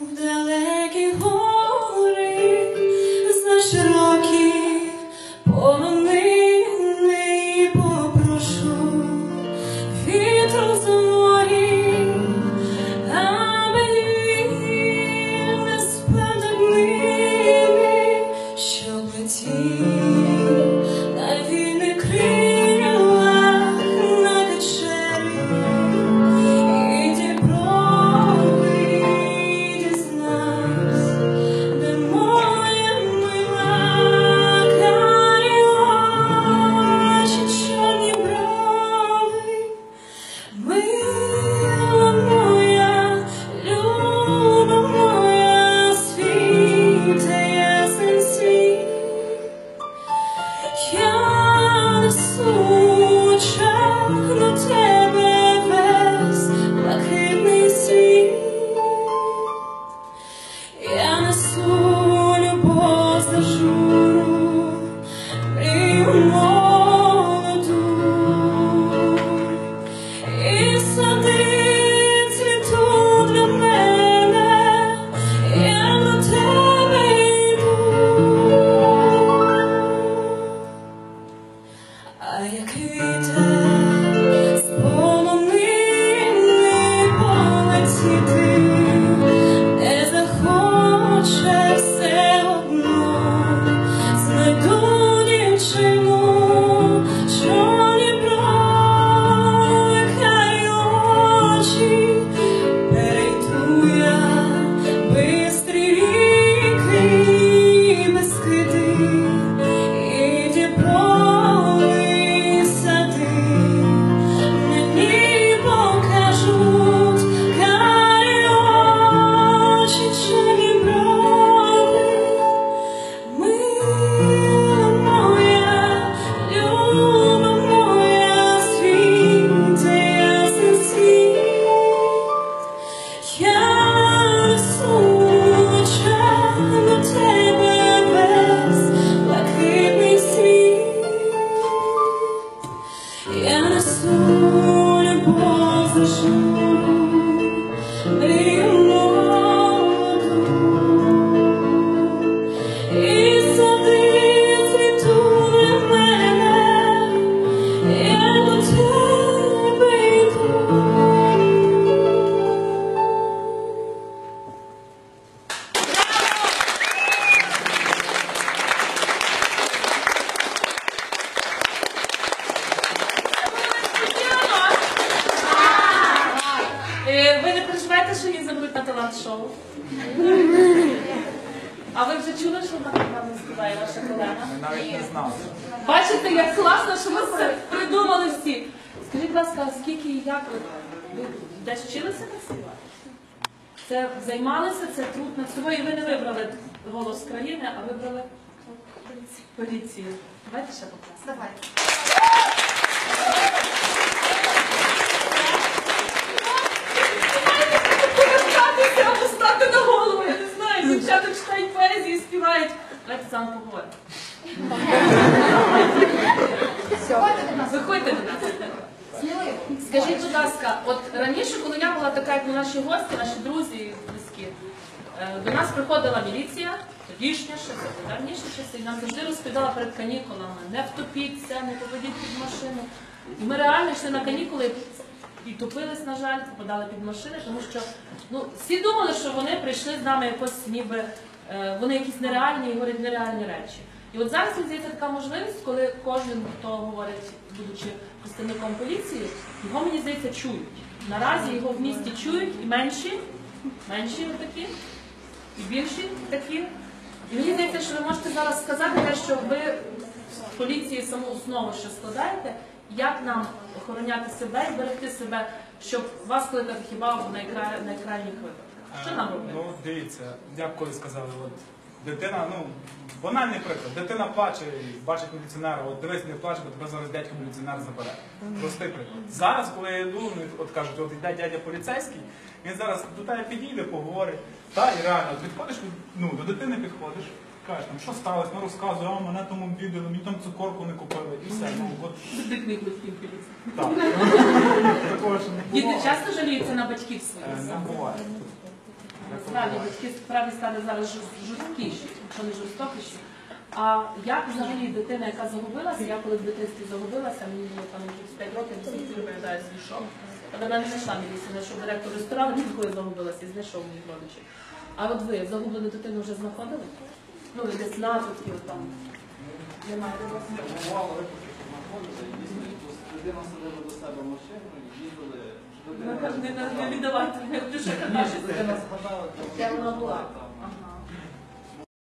Далекі гори, за широкі полонини попрошу. Вітру Я як що на талант-шоу? А ви вже чули, що вона гарно співає ваша колега? Навіть не знав. Бачите, як класно, що ми це придумали всі. Скажіть, будь ласка, а скільки і як ви, ви десь вчилися на співати? Це займалися, це труд над собою, і ви не вибрали голос країни, а вибрали поліцію. Давайте ще покласти. Давай. Сам нас. Виходьте до нас. Сміливо. Скажіть, будь ласка, от раніше, коли я була така, як наші гості, наші друзі близькі, е, до нас приходила міліція, тодішня ще, це давніші часи, і нам завжди розповідала перед канікулами, не втопіться, не попадіть під машину. І ми реально йшли на канікули і топились, на жаль, попадали під машини, тому що ну, всі думали, що вони прийшли з нами якось ніби, вони якісь нереальні і говорять нереальні речі. І от зараз мені здається така можливість, коли кожен, хто говорить, будучи представником поліції, його мені здається чують. Наразі його в місті чують і менші, менші такі, і більші такі. І мені здається, що ви можете зараз сказати те, що ви в поліції саму основу що складаєте, як нам охороняти себе і берегти себе, щоб вас кликати хіба в найкра... найкрайніх випадках. Що нам робити? Ну, дивіться, як коли сказали, от дитина, ну, банальний приклад, дитина плаче, і бачить міліціонера, от дивись, не плач, бо тебе зараз дядько міліціонер забере. Простий приклад. Зараз, коли я йду, вони от кажуть, от йде дядя поліцейський, він зараз до тебе підійде, поговорить. Та, і реально, от підходиш, ну, до дитини підходиш, кажеш, там, що сталося, ну розказує, а мене тому обідали, мені там цукорку не купили, і все. Ну, от, Дитини батьків так. Такого ще не було. Діти часто жаліються на батьків Е, своїх. Не буває. Насправді батьки справді стали зараз жорсткіші, якщо не жорстокіші. А як взагалі дитина, яка загубилася, я коли в дитинстві загубилася, мені було там 5 років, всі виглядає свій шок. Але мене не знайшла міліція, знайшов директор ресторану, коли загубилася і знайшов моїх родичів. А от ви загублену дитину вже знаходили? Ну, десь наслідків там. Немає? Бувало випадки, що якусь людину до себе машину їздили, Не, віддавати, не, що дитина згадала, Де вона була?